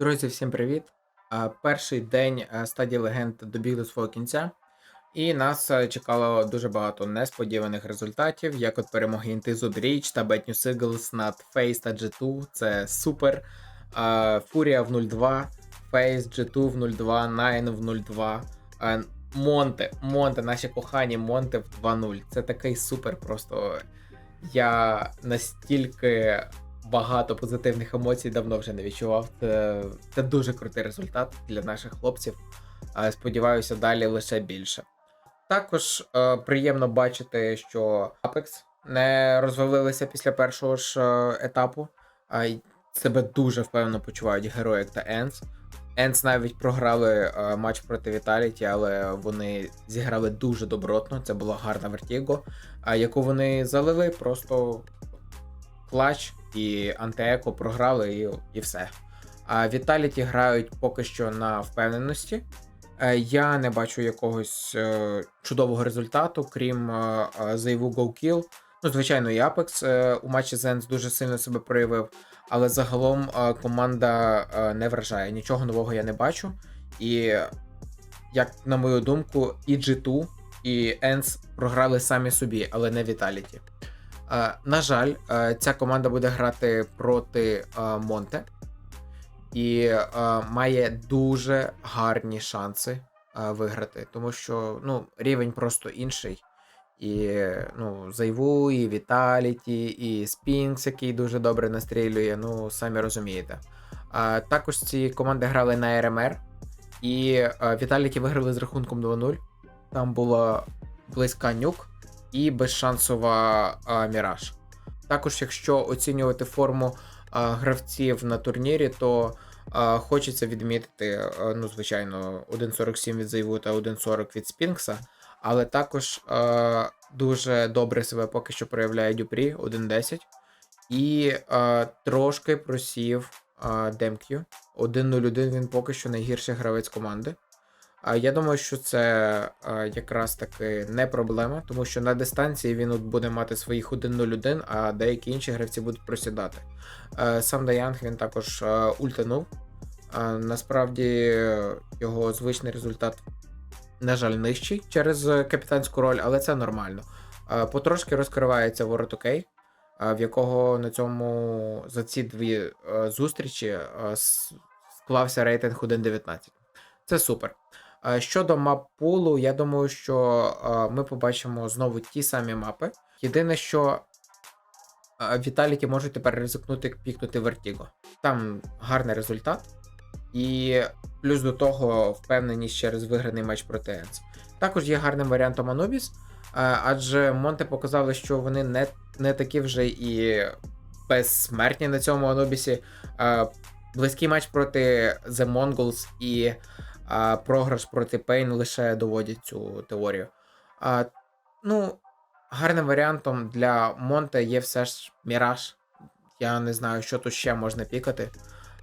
Друзі, всім привіт! Перший день е, стадії легенд добіг до свого кінця, і нас е, чекало дуже багато несподіваних результатів, як от перемоги Інтизу Дріч та Бетню Сиглс над Фейс та G2. Це супер. Фурія в 0-2, Фейс, G2 в 0-2, Найн в 0-2. Монте, Монте, наші кохані Монте в 2-0. Це такий супер просто. Я настільки багато позитивних емоцій давно вже не відчував. Це, це дуже крутий результат для наших хлопців. Сподіваюся, далі лише більше. Також е, приємно бачити, що Apex не розвалилися після першого ж е, етапу. А й себе дуже впевнено почувають Героїк та Енс. Енс навіть програли е, матч проти Віталіті, але вони зіграли дуже добротно. Це була гарна вертіго, яку вони залили просто клач і антиеко програли і, і все. А Віталіті грають поки що на впевненості. Е, Я не бачу якогось е, чудового результату, крім е, заяву Go Ну, звичайно, і Apex у матчі Зенс дуже сильно себе проявив, але загалом команда не вражає. Нічого нового я не бачу. І, як на мою думку, і G2, і ENS програли самі собі, але не Віталіті. Е, На жаль, е, ця команда буде грати проти е, Монте і має дуже гарні шанси виграти, тому що ну, рівень просто інший. І ну, Зайву, і Віталіті, і Спінкс, який дуже добре настрілює, ну, самі розумієте. А, також ці команди грали на РМР, і Віталіті виграли з рахунком 2-0. Там була близька нюк і безшансова а, Міраж. Також, якщо оцінювати форму а, гравців на турнірі, то а, хочеться відмітити, а, ну, звичайно, 1.47 від Зайву та 1.40 від Спінкса, але також а, дуже добре себе поки що проявляє Дюпрі 1.10. І а, трошки просів а, Демкю. 1.01 він поки що найгірший гравець команди. Я думаю, що це якраз таки не проблема, тому що на дистанції він буде мати своїх 1-0-1, а деякі інші гравці будуть просідати. Е, Сам Даянг він також е, ультанув. Е, Насправді е, його звичний результат, на жаль, нижчий через е, капітанську роль, але це нормально. Е, Потрошки розкривається ворот окей, е, в якого на цьому за ці дві е, зустрічі е, склався рейтинг 1.19. Це супер. Е, Щодо мап пулу, я думаю, що е, ми побачимо знову ті самі мапи. Єдине, що е, Віталіті можуть тепер ризикнути пікнути Vertigo. Там гарний результат. І плюс до того впевненість через виграний матч проти Енс. Також є гарним варіантом Анубіс, адже Монте показали, що вони не, не такі вже і безсмертні на цьому Анубісі. Близький матч проти The Mongols і а, програш проти Пейн лише доводять цю теорію. А, ну, гарним варіантом для Монте є все ж Міраж. Я не знаю, що тут ще можна пікати.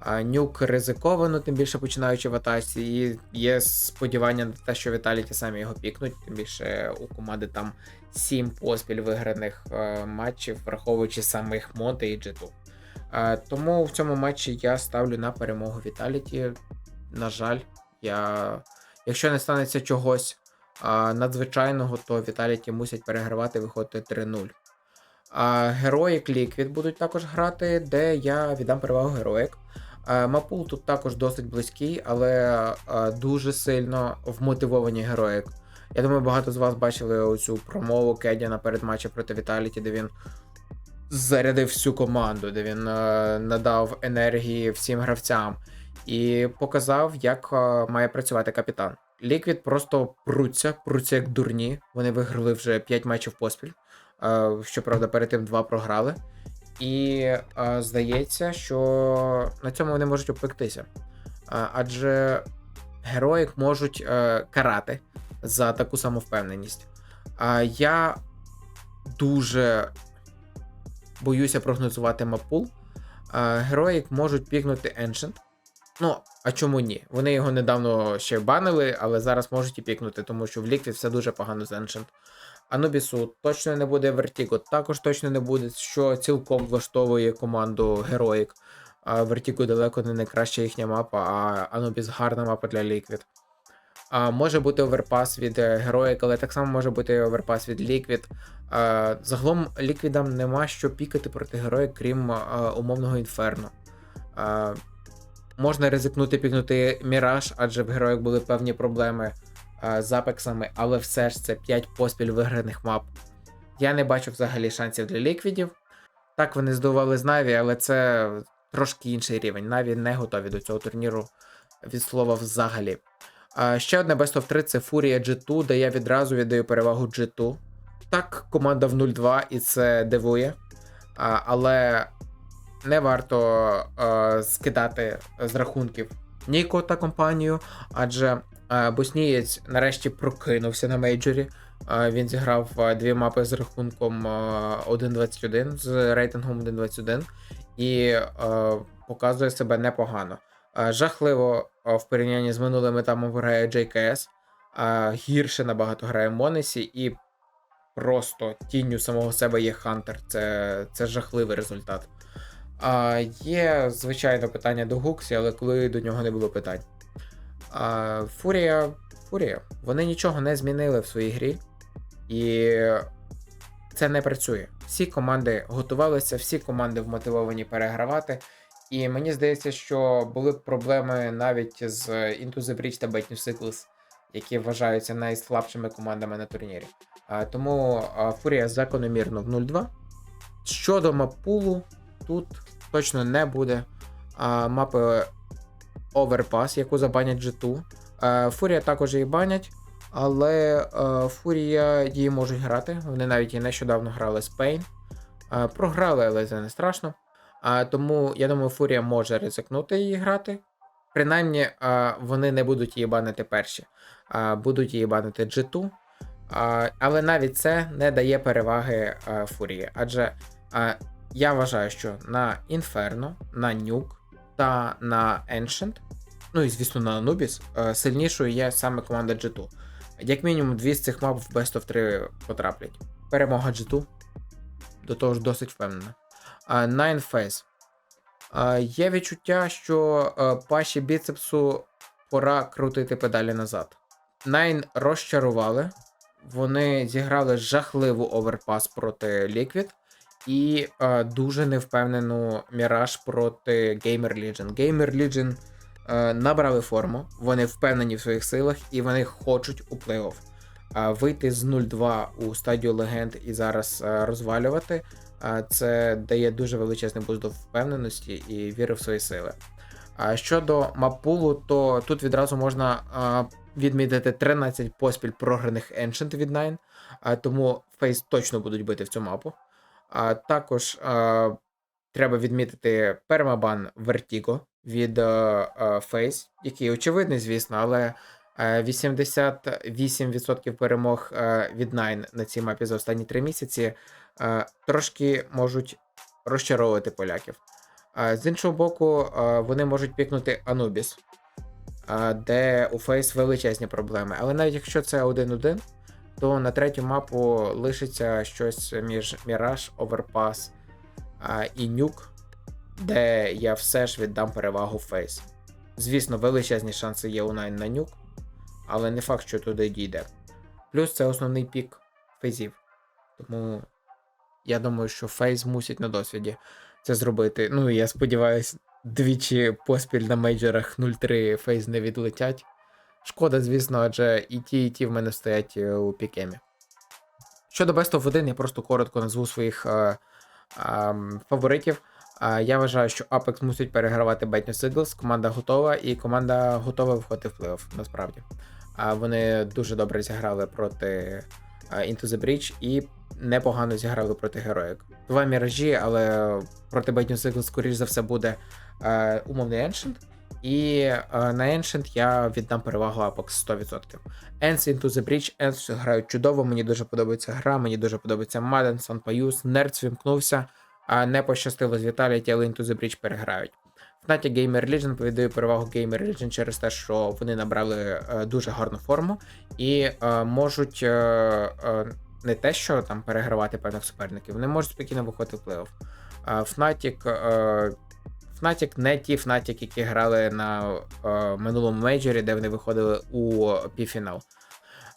А, Нюк ризиковано, тим більше починаючи в атаці, і є сподівання на те, що Віталіті самі його пікнуть. Тим більше у команди там 7 поспіль виграних е, матчів, враховуючи самих Монте і Джету. Е, Тому в цьому матчі я ставлю на перемогу Віталіті. На жаль, я... якщо не станеться чогось а, надзвичайного, то Віталіті мусять перегравати і виходити 3-0. А, Героїк Ліквід будуть також грати, де я віддам перевагу Героїк. А, Мапул тут також досить близький, але а, дуже сильно вмотивовані Героїк. Я думаю, багато з вас бачили оцю промову Кедіна перед матчем проти Віталіті, де він зарядив всю команду, де він е, надав енергії всім гравцям і показав, як е, має працювати капітан. Ліквід просто пруться, пруться як дурні. Вони виграли вже 5 матчів поспіль. Е, щоправда, перед тим 2 програли. І е, здається, що на цьому вони можуть опектися. Адже героїк можуть карати за таку самовпевненість. Я дуже боюся прогнозувати мапул. Героїк можуть пікнути Ancient. Ну, а чому ні? Вони його недавно ще банили, але зараз можуть і пікнути, тому що в Liquid все дуже погано з Ancient. Анубісу точно не буде Vertigo, також точно не буде, що цілком влаштовує команду Героїк. А Vertigo далеко не найкраща їхня мапа, а Anubis гарна мапа для Liquid. А, може бути оверпас від е, Heroic, але так само може бути оверпас від. А, загалом Ліквідам нема що пікати проти Heroic, крім а, умовного інферно. А, можна ризикнути пікнути Міраж, адже в Heroic були певні проблеми а, з апексами, але все ж це 5 поспіль виграних мап. Я не бачу взагалі шансів для ліквідів. Так, вони здивували з Наві, але це трошки інший рівень. Наві не готові до цього турніру від слова взагалі. А, ще одне Best of 3 це Фурія G2, де я відразу віддаю перевагу G2. Так, команда в 0-2 і це дивує. Але не варто а, скидати з рахунків Ніко та компанію, адже а, Боснієць нарешті прокинувся на мейджорі. А, Він зіграв дві мапи з рахунком а, 1.21 з рейтингом 1.21 і а, показує себе непогано. А, Жахливо а, в порівнянні з минулими етапами грає JKS, а гірше набагато грає Монесі, і просто тінню самого себе є Хантер. Це, це жахливий результат. А, Є, звичайно, питання до Гуксі, але коли до нього не було питань. А, Фурія. Фурія. Вони нічого не змінили в своїй грі, і це не працює. Всі команди готувалися, всі команди вмотивовані перегравати. І мені здається, що були б проблеми навіть з Into the Breach та Bad New Cycles, які вважаються найслабшими командами на турнірі. А, тому Фурія закономірно в 0-2. Щодо мапулу, тут точно не буде а, мапи Overpass, яку забанять G2. А, Фурія також її банять, але а, Фурія її можуть грати. Вони навіть і нещодавно грали з. А, програли, але це не страшно. А, тому я думаю, Фурія може ризикнути її грати. Принаймні, а, вони не будуть її банити перші, а будуть її банити G2. А, але навіть це не дає переваги а, Фурії. Адже а, я вважаю, що на Inferno, на Nuke та на Ancient, ну і звісно на Anubis, сильнішою є саме команда G2. Як мінімум, дві з цих мап в Best of 3 потраплять. Перемога G2, до того ж досить впевнена. Nine Phase. Є відчуття, що паші біцепсу пора крутити педалі назад. Nine розчарували. Вони зіграли жахливу оверпас проти Liquid і а, дуже невпевнену міраж проти Gamer Legion. Gamer Legion а, набрали форму, вони впевнені в своїх силах і вони хочуть у плей-офф. А, вийти з 0-2 у стадію легенд і зараз а, розвалювати. А, це дає дуже величезний буст до впевненості і віри в свої сили. А щодо мапулу, то тут відразу можна а, відмітити 13 поспіль програних Ancient від Nine, а, тому Фейс точно будуть бити в цю мапу. А також а, треба відмітити пермабан Vertigo від Фейс, який очевидний, звісно, але е, 88% перемог е, від Nine на цій мапі за останні 3 місяці е, трошки можуть розчаровувати поляків. З іншого боку, вони можуть пікнути Anubis, де у Фейс величезні проблеми. Але навіть якщо це 1-1, то на третю мапу лишиться щось між Mirage, Overpass а, і Nuke, де я все ж віддам перевагу Фейс. Звісно, величезні шанси є у Nine на Nuke, але не факт, що туди дійде. Плюс це основний пік фейзів. Тому я думаю, що Фейс мусить на досвіді це зробити. Ну я сподіваюся, двічі поспіль на мейджорах 0-3 фейз не відлетять. Шкода, звісно, адже і ті, і ті в мене стоять е, у пікемі. Щодо Best of 1, я просто коротко назву своїх е, е, фаворитів. Е, я вважаю, що Apex мусить перегравати Bad News команда готова, і команда готова виходити в плей-офф, насправді. А вони дуже добре зіграли проти е, Into the Breach і непогано зіграли проти Героїк. Два міражі, але проти Bad News скоріш за все, буде е, умовний Ancient. І е, на Ancient я віддам перевагу Apex 100%. Ends Into the Breach, Ends грають чудово, мені дуже подобається гра, мені дуже подобається Madden, Санпаюс, Нерц вімкнувся, а не пощастило з Vitality, але Into the Breach переграють. Наті Gamer Legion повідаю перевагу Gamer Legion через те, що вони набрали е, дуже гарну форму і е, можуть е, е, не те, що там перегравати певних суперників, вони можуть спокійно виходити в плей-офф. А Fnatic, е, Fnatic, не ті Fnatic, які грали на е, минулому мейджорі, де вони виходили у півфінал.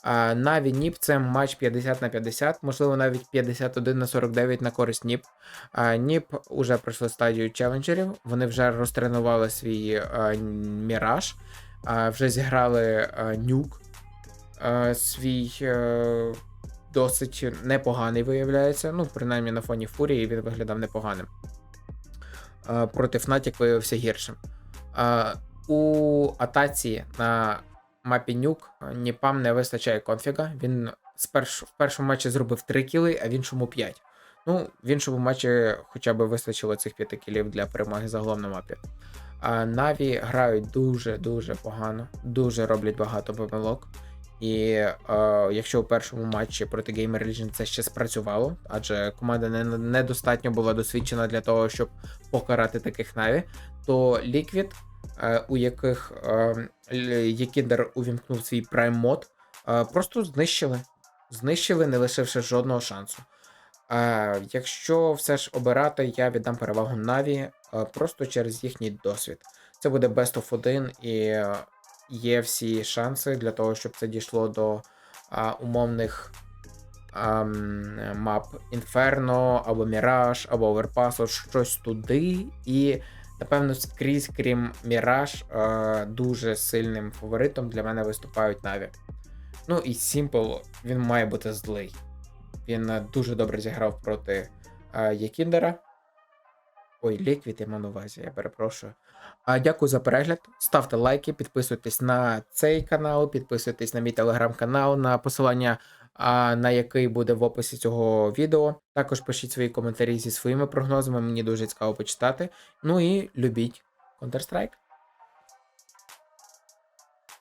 А, Наві Ніп це матч 50 на 50, можливо, навіть 51 на 49 на користь Ніп. А, Ніп уже пройшли стадію челенджерів, вони вже розтренували свій а, міраж, а, вже зіграли а, нюк. а, Свій е, досить непоганий виявляється. Ну, принаймні на фоні Фурії він виглядав непоганим. А, Проти Fnatic виявився гіршим. У атаці на мапі Нюк Ніпам не вистачає конфіга. Він в першому матчі зробив 3 кіли, а в іншому 5. Ну, в іншому матчі хоча б вистачило цих 5 кілів для перемоги загалом на мапі. Наві грають дуже-дуже погано, дуже роблять багато помилок. І е, якщо у першому матчі проти Gamer Legion це ще спрацювало, адже команда не, недостатньо була досвідчена для того, щоб покарати таких Наві, то Liquid, е, у яких е, Якіндер увімкнув свій Prime мод, е, просто знищили. Знищили, не лишивши жодного шансу. Е, якщо все ж обирати, я віддам перевагу Наві е, просто через їхній досвід. Це буде Best of 1 і е, є всі шанси для того, щоб це дійшло до а, умовних ам, мап Inferno, або Mirage, або от щось туди. І, напевно, скрізь, крім а, дуже сильним фаворитом для мене виступають Наві. Ну і Simple, він має бути злий. Він е, дуже добре зіграв проти а, Якіндера. Ой, ліквід я мав на увазі, я перепрошую. А, дякую за перегляд. Ставте лайки, підписуйтесь на цей канал, підписуйтесь на мій телеграм-канал, на посилання, на який буде в описі цього відео. Також пишіть свої коментарі зі своїми прогнозами, мені дуже цікаво почитати. Ну і любіть Counter-Strike.